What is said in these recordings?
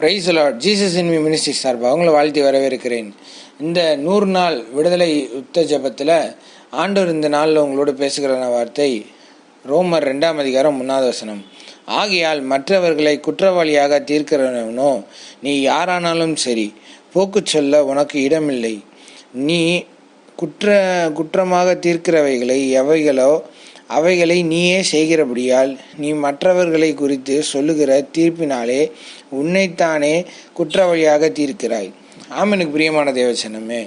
Praise Lord Jesus in me ministry சார்பாக அவங்கள வாழ்த்தி வரவேற்கிறேன். இந்த நூறு நாள் விடுதலை யுத்த ஜபத்தில் ஆண்டவர் இந்த நாளில் உங்களோட பேசுகிற வார்த்தை ரோமர் ரெண்டாம் அதிகாரம் முன்னாவது வசனம். ஆகையால் மற்றவர்களை குற்றவாளியாக தீர்க்கிறவனோ நீ யாரானாலும் சரி போக்கு சொல்ல உனக்கு இடமில்லை. நீ குற்ற குற்றமாக தீர்க்கிறவைகளை எவைகளோ அவைகளை நீயே செய்கிறபடியால் நீ மற்றவர்களை குறித்து சொல்லுகிற தீர்ப்பினாலே உன்னைத்தானே குற்றவாளியாக தீர்க்கிறாய். ஆமனுக்கு பிரியமான தேவச்சனமே.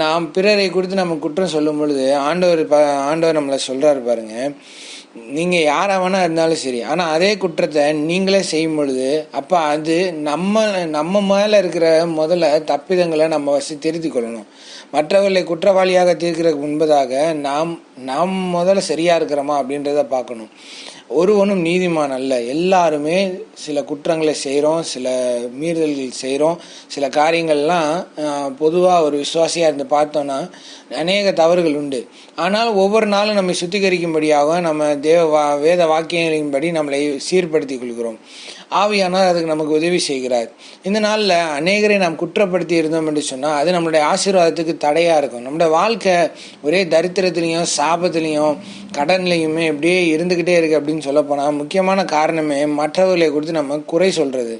நாம் பிறரை குறித்து நம்ம குற்றம் சொல்லும் பொழுது ஆண்டவர் ப ஆண்டவர் நம்மளை சொல்கிறாரு பாருங்க. நீங்கள் யாராக வேணா இருந்தாலும் சரி ஆனால் அதே குற்றத்தை நீங்களே செய்யும் பொழுது அப்போ அது நம்ம நம்ம மேலே இருக்கிற முதல்ல தப்பிதங்களை நம்ம வசி திருத்திக் கொள்ளணும். மற்றவர்களை குற்றவாளியாக தீர்க்கிறதுக்கு முன்பதாக நாம் நாம் முதல்ல சரியாக இருக்கிறோமா அப்படின்றத பார்க்கணும். ஒருவனும் நீதிமான் அல்ல. எல்லாருமே சில குற்றங்களை செய்கிறோம் சில மீறுதல்கள் செய்கிறோம் சில காரியங்கள்லாம் பொதுவாக ஒரு விசுவாசியாக இருந்து பார்த்தோன்னா அநேக தவறுகள் உண்டு. ஆனால் ஒவ்வொரு நாளும் நம்மை சுத்திகரிக்கும்படியாக நம்ம தேவ வா வேத வாக்கியங்களின்படி நம்மளை சீர்படுத்தி கொள்கிறோம். ஆவியானால் அதுக்கு நமக்கு உதவி செய்கிறார். இந்த நாளில் அநேகரை நாம் குற்றப்படுத்தி இருந்தோம் என்று சொன்னால் அது நம்மளுடைய ஆசீர்வாதத்துக்கு தடையாக இருக்கும். நம்மளுடைய வாழ்க்கை ஒரே தரித்திரத்துலேயும் சாபத்துலேயும் கடன்லையுமே இப்படியே இருந்துக்கிட்டே இருக்குது அப்படின்னு சொல்லப்போனால் முக்கியமான காரணமே மற்றவர்களை கொடுத்து நம்ம குறை சொல்கிறது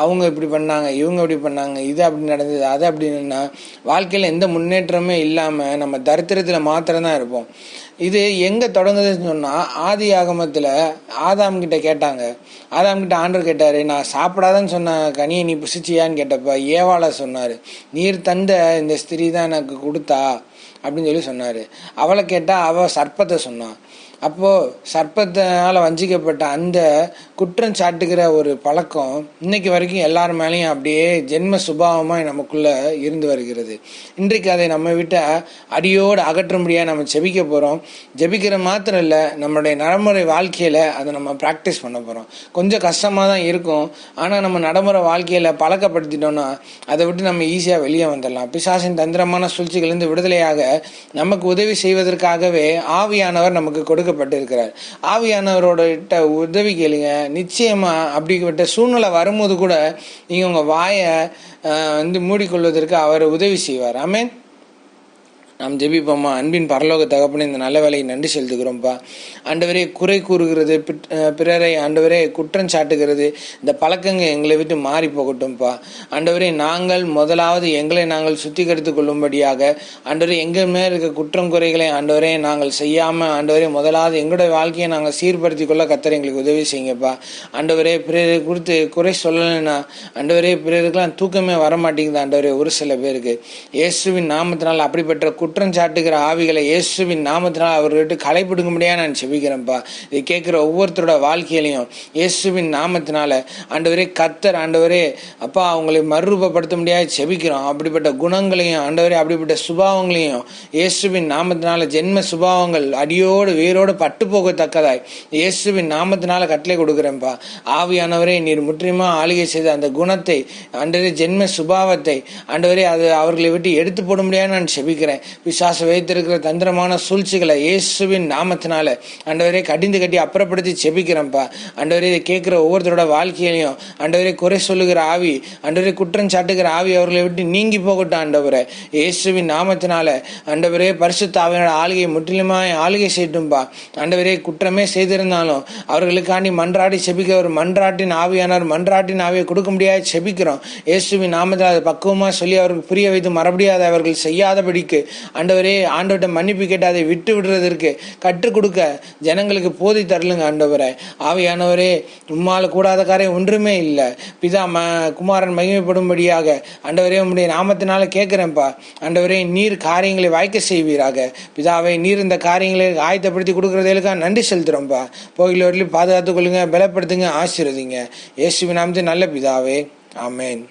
அவங்க இப்படி பண்ணாங்க இவங்க இப்படி பண்ணாங்க இது அப்படி நடந்தது அது அப்படின்னா வாழ்க்கையில் எந்த முன்னேற்றமே இல்லாமல் நம்ம தரித்திரத்தில் மாத்திரம்தான் இருப்போம். இது எங்கே தொடங்குதுன்னு சொன்னால் ஆதி ஆகமத்தில் ஆதாம் கிட்ட கேட்டாங்க. ஆதாம் கிட்ட ஆண்டர் கேட்டார் நான் சாப்பிடாதன்னு சொன்ன கனியை நீ புசிச்சியான்னு கேட்டப்ப ஏவாள சொன்னார் நீர் தந்த இந்த ஸ்திரீ தான் எனக்கு கொடுத்தா அப்படின்னு சொல்லி சொன்னார். அவளை கேட்டால் அவள் சர்ப்பத்தை சொன்னான் அப்போது சர்ப்பத்தினால் வஞ்சிக்கப்பட்ட அந்த குற்றம் சாட்டுகிற ஒரு பழக்கம் இன்னைக்கு வரைக்கும் எல்லார் மேலேயும் அப்படியே ஜென்ம சுபாவமாக நமக்குள்ளே இருந்து வருகிறது. இன்றைக்கு அதை நம்ம விட்ட அடியோடு அகற்றும்படியாக நம்ம ஜெபிக்க போகிறோம் ஜெபிக்கிற மாத்திரம் இல்லை நம்மளுடைய நடைமுறை வாழ்க்கையில் அதை நம்ம ப்ராக்டிஸ் பண்ண போகிறோம் கொஞ்சம் கஷ்டமாக தான் இருக்கும். ஆனால் நம்ம நடைமுறை வாழ்க்கையில் பழக்கப்படுத்திட்டோம்னா அதை விட்டு நம்ம ஈஸியாக வெளியே வந்துடலாம். பிசாசின் தந்திரமான சூழ்ச்சிகளிலிருந்து வழியாக நமக்கு உதவி செய்வதற்காகவே ஆவியானவர் நமக்கு கொடுக்கப்பட்டிருக்கிறார். ஆவியானவரோட உதவி கேளுங்க. நிச்சயமா அப்படிப்பட்ட சூழ்நிலை வரும்போது கூட நீங்க உங்க வாயை வந்து மூடிக்கொள்வதற்கு அவர் உதவி செய்வார். ஆமேன் நாம் ஜெபிப்போம்மா அன்பின் பரலோக தகப்பன இந்த நல்ல வேலையை நன்றி செலுத்துகிறோம்ப்பா ஆண்டவரே குறை கூறுகிறது பிறரை ஆண்டவரே குற்றம் சாட்டுகிறது. இந்த பழக்கங்க எங்களை விட்டு மாறி போகட்டும்ப்பா ஆண்டவரே நாங்கள் முதலாவது எங்களை நாங்கள் சுத்திகரித்து கொள்ளும்படியாக ஆண்டவரே எங்கள் மேல் இருக்க குற்றம் குறைகளை ஆண்டவரே நாங்கள் செய்யாமல் ஆண்டவரே முதலாவது எங்களுடைய வாழ்க்கையை நாங்கள் சீர்படுத்தி கொள்ள கத்தர் எங்களுக்கு உதவி செய்யுங்கப்பா. ஆண்டவரே பிறரை குறித்து குறை சொல்லலைன்னா ஆண்டவரே பிறருக்கெல்லாம் தூக்கமே வர மாட்டேங்குது ஆண்டவரே ஒரு சில பேருக்கு. இயேசுவின் நாமத்தினால் அப்படிப்பட்ட குற்றஞ்சாட்டுகிற ஆவிகளை இயேசுவின் நாமத்தினால் அவர்கிட்ட களைப்பிடுங்க முடியாது நான் செபிக்கிறேன்ப்பா இதை கேட்குற ஒவ்வொருத்தரோட வாழ்க்கையிலையும் இயேசுவின் நாமத்தினால ஆண்டவரே கத்தர் ஆண்டவரே அப்பா அவங்களை மறுரூபப்படுத்த முடியாது செபிக்கிறோம். அப்படிப்பட்ட குணங்களையும் ஆண்டவரே அப்படிப்பட்ட சுபாவங்களையும் இயேசுவின் நாமத்தினால ஜென்ம சுபாவங்கள் அடியோடு வேரோடு பட்டு போகத்தக்கதாய் இயேசுவின் நாமத்தினால கட்டளை கொடுக்குறேன்ப்பா ஆவியானவரே நீர் முற்றிலுமா ஆளுகை செய்த அந்த குணத்தை ஆண்டவரே ஜென்ம சுபாவத்தை ஆண்டவரே அது அவர்களை விட்டு எடுத்து போட முடியாது நான் செபிக்கிறேன். பிசாசு வைத்திருக்கிற தந்திரமான சூழ்ச்சிகளை இயேசுவின் நாமத்தினால அண்டவரே கடிந்து கட்டி அப்புறப்படுத்தி செபிக்கிறேன்ப்பா. அண்டவரே இதை கேட்குற ஒவ்வொருத்தரோட வாழ்க்கையிலையும் அண்டவரே குறை சொல்லுகிற ஆவி அண்டவரே குற்றம் சாட்டுகிற ஆவி அவர்களை விட்டு நீங்கி போகட்டும் ஆண்டவரை. இயேசுவின் நாமத்தினால ஆண்டவரே பரிசுத்தாவினோட ஆளுகையை முற்றிலுமாய் ஆளுகை செய்யட்டும்பா. அண்டவரே குற்றமே செய்திருந்தாலும் அவர்களுக்காண்டி மன்றாடி செபிக்க ஒரு மன்றாட்டின் ஆவியானவர் மன்றாட்டின் ஆவியை கொடுக்க முடியாது செபிக்கிறோம். இயேசுவின் நாமத்தில் அதை பக்குவமாக சொல்லி அவருக்கு புரிய வைத்து மறுபடியாது அவர்கள் செய்யாதபடிக்கு ஆண்டவரே ஆண்டவர்கிட்ட மன்னிப்பு கேட்டு அதை விட்டு விடுறதற்கு கற்றுக் கொடுக்க ஜனங்களுக்கு போதை தரலுங்க ஆண்டவரை. ஆவியானவரே உம்மால் கூடாத காரியம் ஒன்றுமே இல்லை. பிதா ம குமாரன் மகிமைப்படும்படியாக ஆண்டவரே உம்முடைய நாமத்தினால கேட்குறேன்ப்பா. ஆண்டவரே நீர் காரியங்களை வாய்க்க செய்வீராக. பிதாவை நீர் இந்த காரியங்களை ஆயத்தப்படுத்தி கொடுக்குறதுக்காக நன்றி செலுத்துகிறோம்ப்பா போகிலவர்களையும் பாதுகாத்துக் கொள்ளுங்க பலப்படுத்துங்க ஆசீர்வதிங்க. இயேசுவின் நாமத்தை நல்ல பிதாவே. ஆமேன்.